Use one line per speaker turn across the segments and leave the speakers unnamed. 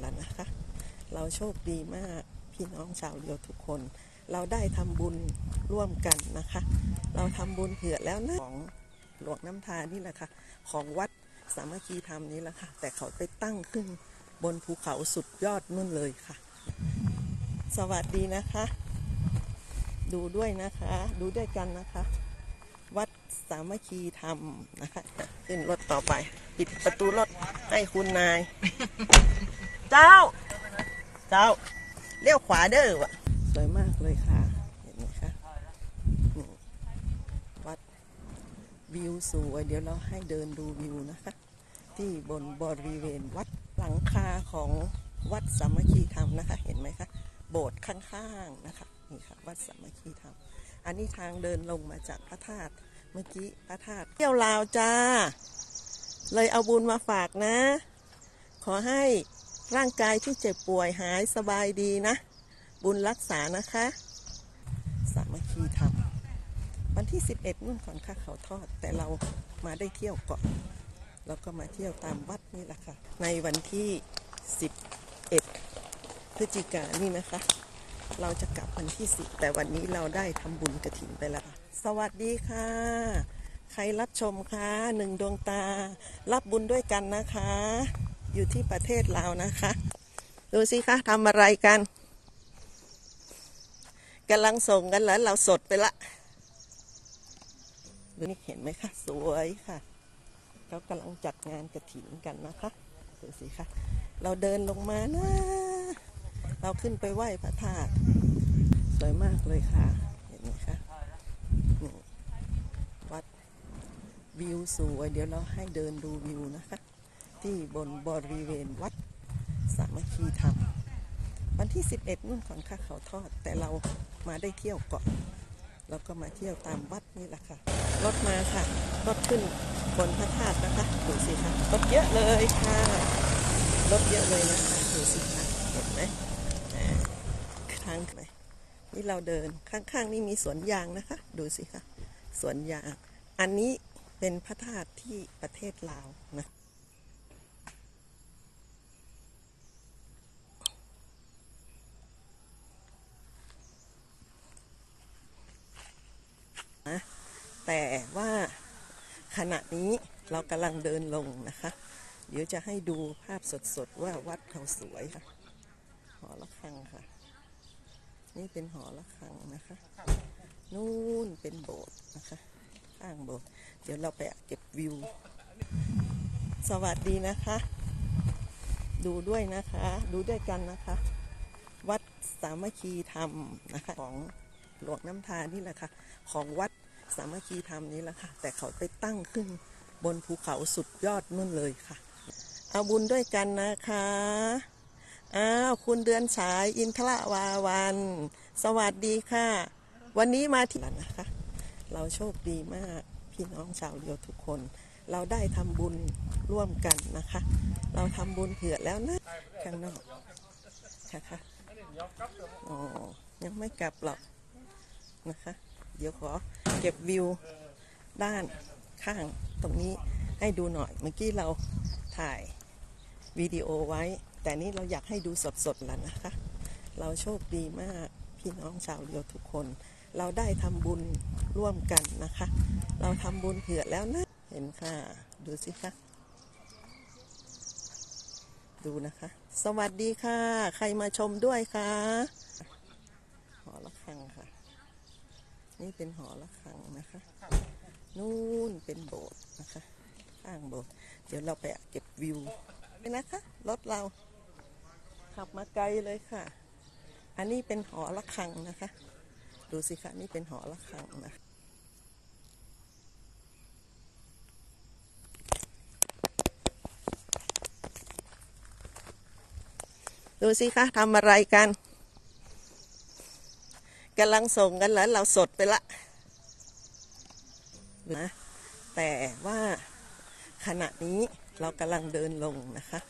แล้วนะคะ เราโชคดีมากพี่น้องชาวเรียวทุกคน เราได้ทำบุญร่วมกันนะคะ เราทำบุญเผื่อแล้วนะของหลวงน้ำทานี่แหละค่ะของวัดสามัคคีธรรมนี้แหละค่ะ แต่เขาไปตั้งขึ้นบนภูเขาสุดยอดนู่นเลยค่ะ สวัสดีนะคะ ดูด้วยนะคะ ดูด้วยกันนะคะ วัดสามัคคีธรรมนะคะ ขึ้นรถต่อไป ปิดประตูรถให้คุณนาย เจ้า เจ้าเลี้ยวขวาเด้อวะสวยมากเลยค่ะ เห็นไหมคะนี่วัดวิวสวย เดี๋ยวเราให้เดินดูวิวนะคะ ที่บนบริเวณวัดหลังคาของวัดสามัคคีธรรมนะคะ เห็นไหมคะโบสถ์ข้างๆนะคะนี่ค่ะวัดสามัคคีธรรม อันนี้ทางเดินลงมาจากพระธาตุเมื่อกี้พระธาตุเที่ยวลาวจ้า เลยเอาบุญมาฝากนะ ขอให้ ร่างกายที่เจ็บป่วยหายสบายดีนะ บุญรักษานะคะ สามัคคีธรรมวันที่ 11นู่นก่อนค่ะเขาทอด แต่เรามาได้เที่ยวก่อนแล้วก็มาเที่ยวตามวัดนี่แหละค่ะ ในวันที่ 11 พฤศจิกายนนี่นะคะ เราจะกลับวันที่ 10 แต่วันนี้เราได้ทำบุญกระถินไปแล้วสวัสดีค่ะ ใครรับชมคะหนึ่งดวงตา รับบุญด้วยกันนะคะ อยู่ที่ประเทศลาวนะคะ ดูสิคะทำอะไรกันกำลังส่งกันแล้ว เราสดไปละดูนี่เห็นไหมคะสวยค่ะเขากำลังจัดงานกระถินกันนะคะดูสิคะเราเดินลงมานะ เราขึ้นไปไหว้พระธาตุสวยมากเลยค่ะ เห็นไหมคะวัดวิวสวย เดี๋ยวเราให้เดินดูวิวนะคะ ที่บนบริเวณวัดสามัคคีธรรม วันที่ 11นู่นก่อนค่ะเขาทอด แต่เรามาได้เที่ยวเก่อนแล้วก็มาเที่ยวตามวัดนี่แหละค่ะ รถมาค่ะ รถขึ้นบนพระธาตุนะคะดูสิคะรถเยอะเลยค่ะ รถเยอะเลยนะคะดูสิคะเห็นไหมทางไหนนี่เราเดินข้างๆนี่มีสวนยางนะคะ ดูสิคะสวนยาง อันนี้เป็นพระธาตุที่ประเทศลาวนะ แต่ว่าขณะนี้เรากำลังเดินลงนะคะ เดี๋ยวจะให้ดูภาพสดๆ ว่าวัดเขาสวยค่ะ หอระฆังค่ะ นี่เป็นหอระฆังนะคะ นู่นเป็นโบสถ์นะคะ ข้างโบสถ์เดี๋ยวเราไปเก็บวิว สวัสดีนะคะ ดูด้วยนะคะ ดูด้วยกันนะคะ วัดสามัคคีธรรมนะคะ ของหลวงน้ำทานี่แหละค่ะของวัด สามัคคีธรรมนี้แหละค่ะ แต่เขาไปตั้งขึ้นบนภูเขาสุดยอดนู่นเลยค่ะ เอาบุญด้วยกันนะคะอ้าวคุณเดือนฉายอินทรวาวัน สวัสดีค่ะ วันนี้มาที่แล้วนะคะ เราโชคดีมากพี่น้องชาวเรียวทุกคน เราได้ทำบุญร่วมกันนะคะ เราทำบุญเผื่อแล้วนะข้างนอกค่ะค่ะอ๋อยังไม่กลับหรอกนะคะ เดี๋ยวขอเก็บวิวด้านข้างตรงนี้ให้ดูหน่อย เมื่อกี้เราถ่ายวิดีโอไว้ แต่นี้เราอยากให้ดูสดๆแล้วนะคะ เราโชคดีมากพี่น้องชาวเรียวทุกคน เราได้ทำบุญร่วมกันนะคะ เราทำบุญเผื่อแล้วนะ เห็นค่ะ ดูสิคะดูนะคะ สวัสดีค่ะ ใครมาชมด้วยคะหอระฆังค่ะ นี่เป็นหอระฆังนะคะ นู่นเป็นโบสถ์นะคะ ข้างโบสถ์เดี๋ยวเราไปเก็บวิวนี่นะคะรถเราขับมาไกลเลยค่ะ อันนี้เป็นหอระฆังนะคะ ดูสิคะนี่เป็นหอระฆังนะดูสิคะทำอะไรกัน กำลังส่งกันแล้วเราสดไปละนะแต่ว่าขณะนี้เรากำลังเดินลงนะคะ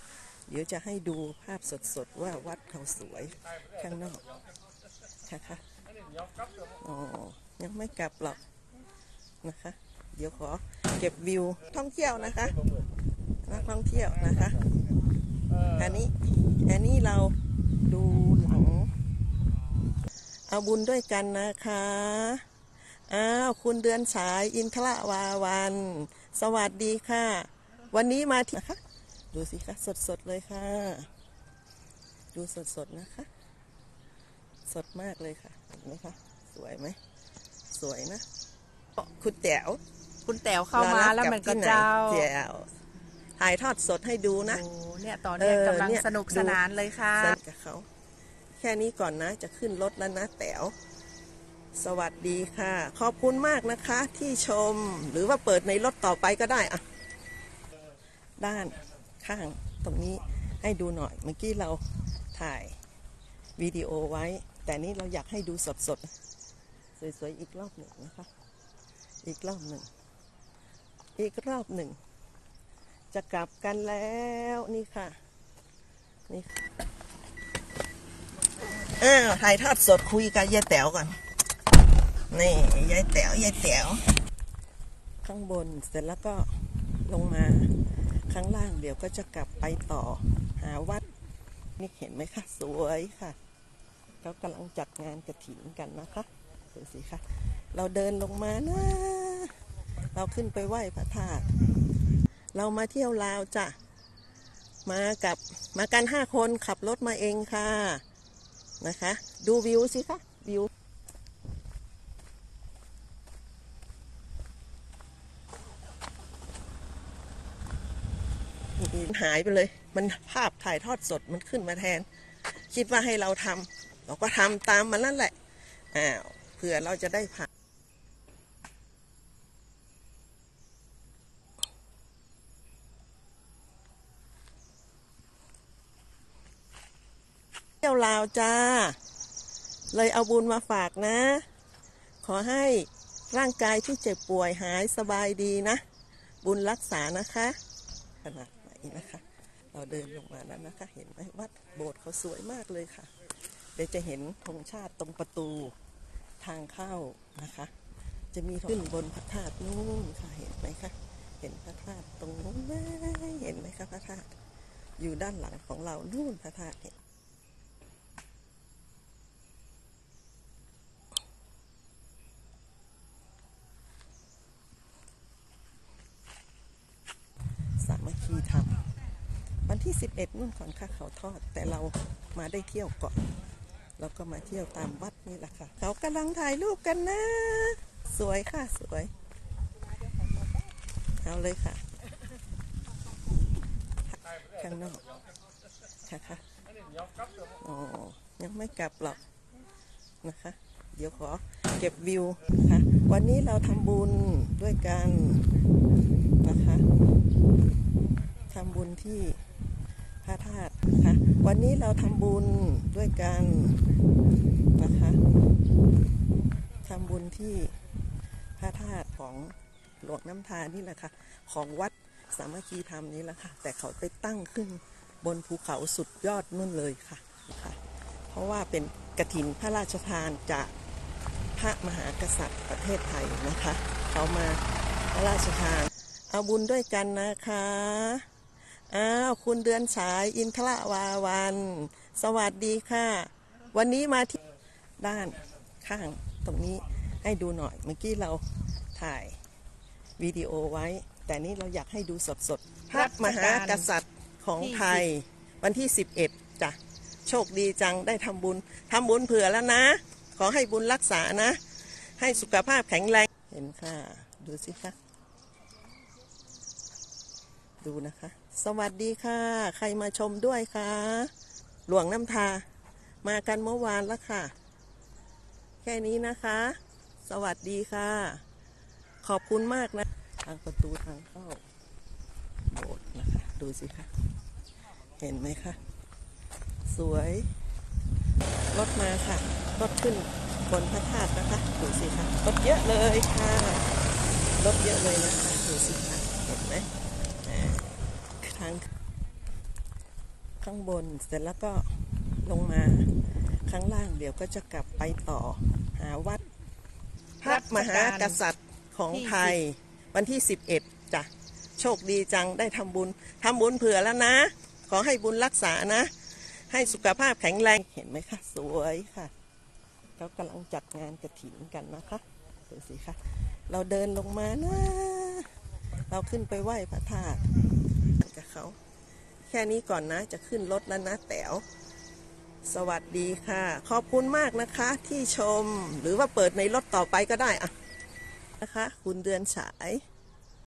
เดี๋ยวจะให้ดูภาพสดๆ ว่าวัดเขาสวยข้างนอกค่ะคะอ๋อยังไม่กลับหรอกนะคะ เดี๋ยวขอเก็บวิวท่องเที่ยวนะคะนักท่องเที่ยวนะคะ อันนี้อันนี้เราดูหลัง เอาบุญด้วยกันนะคะ อ้าว คุณเดือนสายอินทรวาวัน สวัสดีค่ะ วันนี้มาที่นะคะดูสิคะสดๆเลยค่ะ ดูสดๆนะคะ สดมากเลยค่ะเห็นไหมคะสวยไหมสวยนะ คุณแต๋ว
คุณแต๋วเข้ามาแล้วมันก็เจ้า
แจ๋วถ่ายทอดสดให้ดูนะ
โอ้เนี่ยตอนเนี้ย
เออกำ
ลัง
เนี่ย
สนุกสนานเลยค่ะ
สนิทกับเขาแค่นี้ก่อนนะ จะขึ้นรถแล้วนะแต๋วสวัสดีค่ะ ขอบคุณมากนะคะที่ชมหรือว่าเปิดในรถต่อไปก็ได้อะด้านข้างตรงนี้ให้ดูหน่อย เมื่อกี้เราถ่ายวิดีโอไว้ แต่นี่เราอยากให้ดูสดๆ สวยๆ อีกรอบหนึ่งนะคะ อีกรอบหนึ่ง อีกรอบหนึ่ง จะกลับกันแล้วนี่ค่ะ นี่ ค่ะอ้าวถ่ายทอดสดคุยกับยายแต๋วก่อน นี่ยายแต๋วยายแต๋วข้างบนเสร็จแล้วก็ลงมาข้างล่างเดี๋ยวก็จะกลับไปต่อหาวัด นี่เห็นไหมคะ สวยค่ะเขากำลังจัดงานกระถิ่นกันนะคะดูสิคะเราเดินลงมานะ เราขึ้นไปไหว้พระธาตุเรามาเที่ยวลาวจ้ะมากับมากันห้าคนขับรถมาเองค่ะ นะคะ ดูวิวสิคะวิวหายไปเลย มันภาพถ่ายทอดสดมันขึ้นมาแทน คิดว่าให้เราทำเราก็ทำตามมันนั่นแหละอ้าวเผื่อเราจะได้ผ่านเที่ยวลาว จ้า เลยเอาบุญมาฝากนะ ขอให้ร่างกายที่เจ็บป่วยหายสบายดีนะ บุญรักษานะคะขนาดไหนนะคะ เราเดินลงมาแล้วนะคะ เห็นไหมวัดโบสถ์เขาสวยมากเลยค่ะ เดี๋ยวจะเห็นธงชาติตรงประตูทางเข้านะคะ จะมีขึ้นบนพระธาตุนู่นค่ะเห็นไหมคะเห็นพระธาตุตรงนู้นไหมเห็นไหมคะพระธาตุอยู่ด้านหลังของเรานู่นพระธาตุเห็นามัคคีธรรม วันที่11นู่นก่อนค่ะเขาทอด แต่เรามาได้เที่ยวก่อนเราก็มาเที่ยวตามวัดนี่แหละค่ะ เขากำลังถ่ายรูปกันนะ สวยค่ะสวย เอาเลยค่ะ ข้างนอกค่ะค่ะอ๋อยังไม่กลับหรอกนะคะ เดี๋ยวขอเก็บวิวค่ะ วันนี้เราทำบุญด้วยกันนะคะทำบุญที่ พระธาตุนะคะ วันนี้เราทำบุญด้วยกันนะคะทำบุญที่พระธาตุของหลวงน้ำทานนี่แหละค่ะ ของวัดสามัคคีธรรมนี้แหละค่ะ แต่เขาไปตั้งขึ้นบนภูเขาสุดยอดนู่นเลยค่ะคะเพราะว่าเป็นกระถินพระราชทานจากพระมหากษัตริย์ประเทศไทยนะคะ เขามาพระราชทาน เอาบุญด้วยกันนะคะ อ้าวคุณเดือนสายอินทรวาวัน สวัสดีค่ะ วันนี้มาที่ด้านข้างตรงนี้ให้ดูหน่อยเมื่อกี้เราถ่ายวิดีโอไว้ แต่นี่เราอยากให้ดูสดๆพระมหากษัตริย์ของไทย วันที่ 11จ้ะโชคดีจังได้ทำบุญทำบุญเผื่อแล้วนะ ขอให้บุญรักษานะ ให้สุขภาพแข็งแรงเห็นค่ะ ดูสิคะดูนะคะ สวัสดีค่ะ ใครมาชมด้วยคะหลวงน้ำทา มากันเมื่อวานแล้วค่ะ แค่นี้นะคะ สวัสดีค่ะ ขอบคุณมากนะ ทางประตูทางเข้าโบสถ์นะคะ ดูสิคะ เห็นไหมคะ สวย รถมาค่ะ รถขึ้นบนพระธาตุนะคะ ดูสิคะ รถเยอะเลยค่ะ รถเยอะเลยนะคะ ดูสิคะ ทางข้างบนเสร็จแล้วก็ลงมาข้างล่างเดี๋ยวก็จะกลับไปต่อหาวัดพระมหากษัตริย์ของไทย วันที่ 11จ้ะโชคดีจังได้ทำบุญทำบุญเผื่อแล้วนะ ขอให้บุญรักษานะ ให้สุขภาพแข็งแรงเห็นไหมคะ สวยค่ะเขากำลังจัดงานกระถินกันนะคะดูสิคะเราเดินลงมานะ เราขึ้นไปไหว้พระธาตุ เขา แค่นี้ก่อนนะจะขึ้นรถแล้วนะแต๋วสวัสดีค่ะ ขอบคุณมากนะคะที่ชมหรือว่าเปิดในรถต่อไปก็ได้อะนะคะ คุณเดือนฉาย